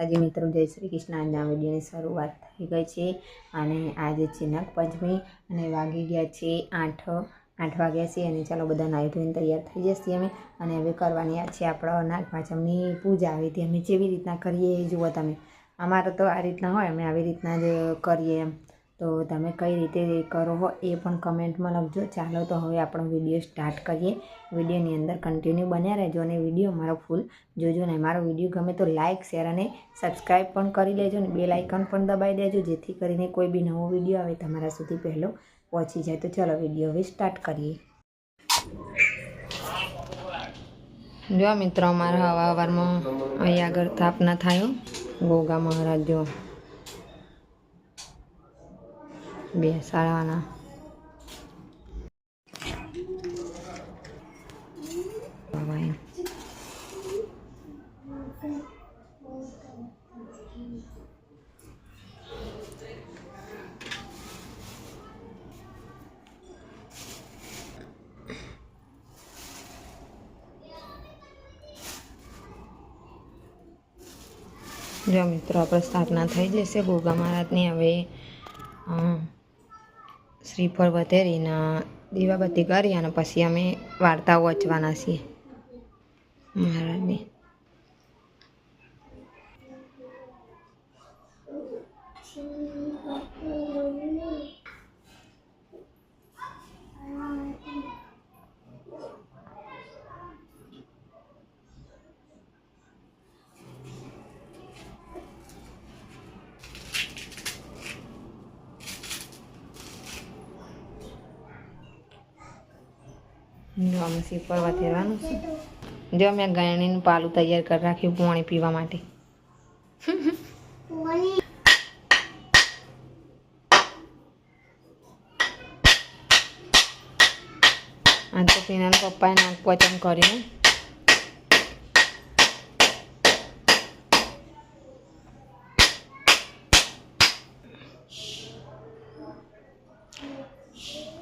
આજે મિત્રો જય શ્રી કૃષ્ણ. આજના વિડીયોની શરૂઆત થઈ ગઈ છે અને આજે છે નાગપંચમી અને વાગી ગયા છે આઠ આઠ વાગ્યા છે અને ચાલો બધા નાહી ધોઈને તૈયાર થઈ જશે અમે. અને હવે કરવાની છે આપણો નાગપાંચમની પૂજા. આવી હતી અમે કેવી રીતના કરીએ એ જુઓ તમે. અમારે તો આ રીતના હોય, અમે આવી રીતના જ કરીએ એમ. તો તમે કઈ રીતે કરો હો એ પણ કમેન્ટમાં લખજો. ચાલો તો હવે આપણો વીડિયો સ્ટાર્ટ કરીએ. વિડીયોની અંદર કન્ટિન્યુ બન્યા રહેજો અને વીડિયો મારો ફૂલ જોજો ને. મારો વીડિયો ગમે તો લાઇક શેર અને સબસ્ક્રાઈબ પણ કરી લેજો અને બે લાઇકન પણ દબાવી દેજો જેથી કરીને કોઈ બી નવો વીડિયો આવે તમારા સુધી પહેલો પહોંચી જાય. તો ચાલો વીડિયો હવે સ્ટાર્ટ કરીએ. જો મિત્રો અમારા હવા હવારમાં અહીં આગળ સ્થાપના થયો. ગોગા મહારાજ, જો. બેસાડવાના. જો મિત્રો આપણે સ્થાપના થઈ જશે ગોગા મહારાજની હવે શ્રીફળ વધેરીના દીવાબત્તી કરી અને પછી અમે વાર્તાઓ વાંચવાના છીએ. મહારાજની. જો અમે વધેરવાનું છે. જો મેં ગાયણીનું પાલું તૈયાર કરી રાખ્યું પાણી પીવા માટે. આ તો પીનાના પપ્પાએ નાક પચન કર્યું.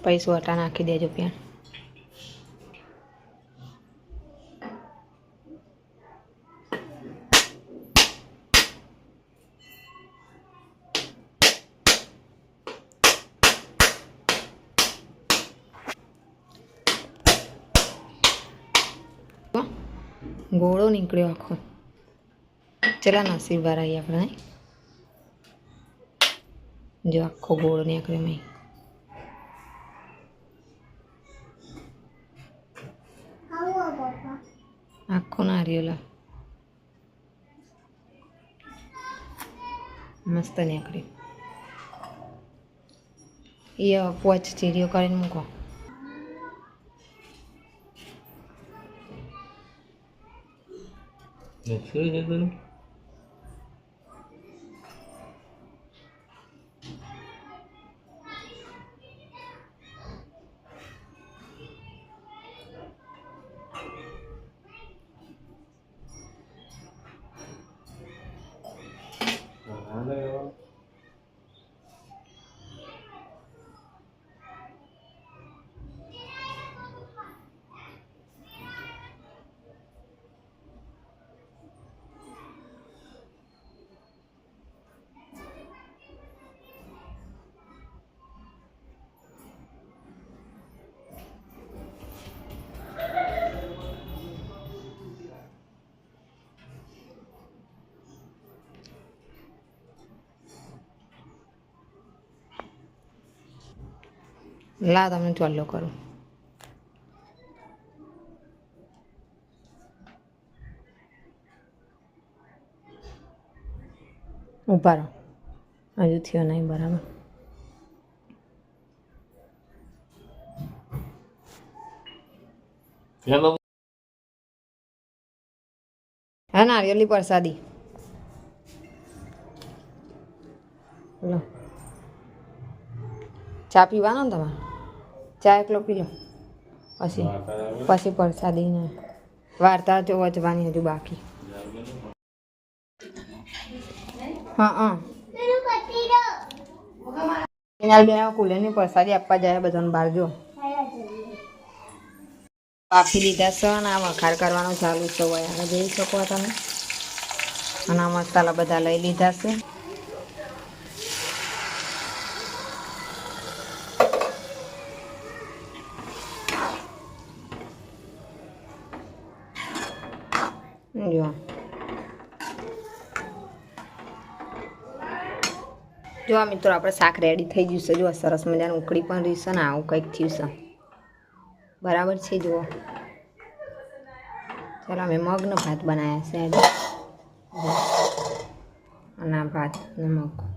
પૈસો હટા નાખી દેજો પ્યાન ગોળો નીકળ્યો આખો. ચલા નસીબ વાળા આપણે જો આખો ગોળો નીકળ્યો મેં. આખો નારિયેલ મસ્ત નીકળ્યું. એ પોચ ચીરીઓ કરીને મૂકો. શું છે પેલું લા તમને ચોલ્લો કરું. ઊભા રહો. હજુ થયો નહીં બરાબર. હા નારિયેલી પ્રસાદી લો. ચા પીવાનો ને તમારે? ચા એકલો પી લો પછી પછી પ્રસાદીને વાર્તા જો વચવાની હજુ બાકી. હા હા. એના બે કુલેરની પ્રસાદી આપવા જાય બધાને બહાર જો. બાફી લીધા છે અને આ વખાર કરવાનો ચાલુ છે વયા જોઈ શકો તમે. અને આ મસાલા બધા લઈ લીધા છે. જો જો મિત્રો, આપણે શાક રેડી થઈ ગયું છે. જો સરસ મજાનું ઉકળી પણ રહ્યું છે ને, આવું કંઈક થયું છે. બરાબર છે, જુઓ. ચાલો, અમે મગનો ભાત બનાવ્યા છે. અને આ ભાત ને મગ.